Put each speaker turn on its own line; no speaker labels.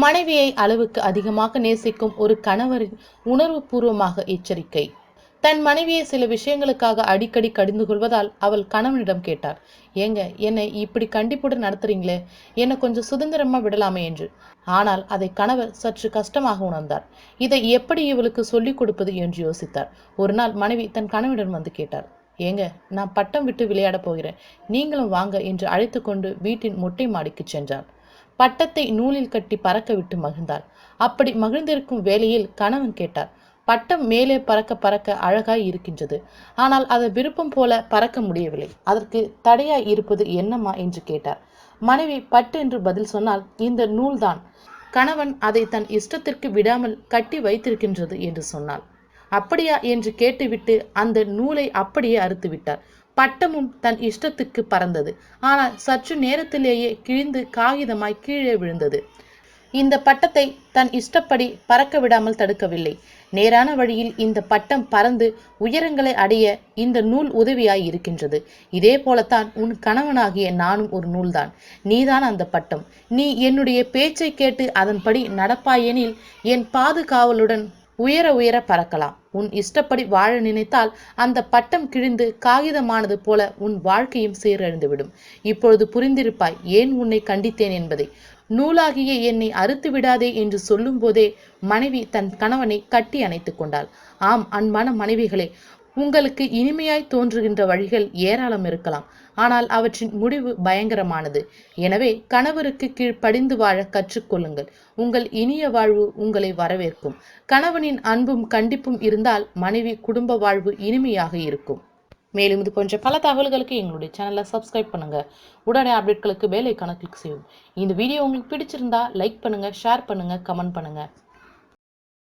மனைவியை அளவுக்கு அதிகமாக நேசிக்கும் ஒரு கணவரின் உணர்வுபூர்வமாக எச்சரிக்கை. தன் மனைவியை சில விஷயங்களுக்காக அடிக்கடி கடிந்து கொள்வதால் அவள் கணவனிடம் கேட்டார். ஏங்க என்னை இப்படி கண்டிப்புடன் நடத்துறீங்களே? என்னை கொஞ்சம் சுதந்திரமா விடலாமே என்று. ஆனால் அதை கணவர் சற்று கஷ்டமாக உணர்ந்தார். இதை எப்படி இவளுக்கு சொல்லிக் கொடுப்பது? என்று யோசித்தார். ஒரு நாள் மனைவி தன் கணவனிடம் வந்து கேட்டார். ஏங்க நான் பட்டம் விட்டு விளையாடப் போகிறேன். நீங்களும் வாங்க என்று அழைத்து கொண்டு வீட்டின் மொட்டை மாடிக்கு சென்றார் பட்டத்தை நூலில் கட்டி பறக்க விட்டு மகிழ்ந்தாள். அப்படி மகிழ்ந்திருக்கும் வேளையில் கணவன் கேட்டார் பட்டம் மேலே பறக்க பறக்க அழகாய் இருக்கின்றது. ஆனால் அதை விருப்பம் போல பறக்க முடியவில்லை. அதற்கு தடையாய் இருப்பது என்னம்மா? என்று கேட்டார். மனைவி பட்டு என்று பதில் சொன்னால் இந்த நூல்தான். கணவன் அதை தன் இஷ்டத்திற்கு விடாமல் கட்டி வைத்திருக்கின்றது என்று சொன்னாள். அப்படியா? என்று கேட்டுவிட்டு அந்த நூலை அப்படியே அறுத்து விட்டார் பட்டமும் தன் இஷ்டத்துக்கு பறந்தது. ஆனால் சற்று நேரத்திலேயே கிழிந்து காகிதமாய் கீழே விழுந்தது. இந்த பட்டத்தை தன் இஷ்டப்படி பறக்க விடாமல் தடுக்கவில்லை. நேரான வழியில் இந்த பட்டம் பறந்து உயரங்களை அடைய இந்த நூல் உதவியாய் இருக்கின்றது. இதே போலத்தான் உன் கணவனாகிய நானும் ஒரு நூல்தான். நீதான் அந்த பட்டம். நீ என்னுடைய பேச்சை கேட்டு அதன்படி நடப்பாயெனில் என் பாதுகாவலுடன் உயர உயர பறக்கலாம். உன் இஷ்டப்படி வாழ நினைத்தால் அந்த பட்டம் கிழிந்து காகிதமானது போல உன் வாழ்க்கையும் சீரழிந்துவிடும். இப்பொழுது புரிந்திருப்பாய் ஏன் உன்னை கண்டித்தேன் என்பதை. நூலாகிய என்னை அறுத்து விடாதே என்று சொல்லும்போதே மனைவி தன் கணவனை கட்டி அணைத்துக் கொண்டாள். ஆம் அன்பான மனைவிகளே உங்களுக்கு இனிமையாய் தோன்றுகின்ற வழிகள் ஏராளம் இருக்கலாம். ஆனால் அவற்றின் முடிவு பயங்கரமானது. எனவே கணவருக்கு கீழ் படிந்து வாழ கற்றுக்கொள்ளுங்கள். உங்கள் இனிய வாழ்வு உங்களை வரவேற்கும். கணவனின் அன்பும் கண்டிப்பும் இருந்தால் மனைவி குடும்ப வாழ்வு இனிமையாக இருக்கும். மேலும் இது போன்ற பல தகவல்களுக்கு எங்களுடைய சேனலை சப்ஸ்கிரைப் பண்ணுங்க. உடனே அப்டேட்களுக்கு பெல் ஐக்கானை கிளிக் செய்யும் இந்த வீடியோ உங்களுக்கு பிடிச்சிருந்தா லைக் பண்ணுங்க ஷேர் பண்ணுங்க கமெண்ட் பண்ணுங்க.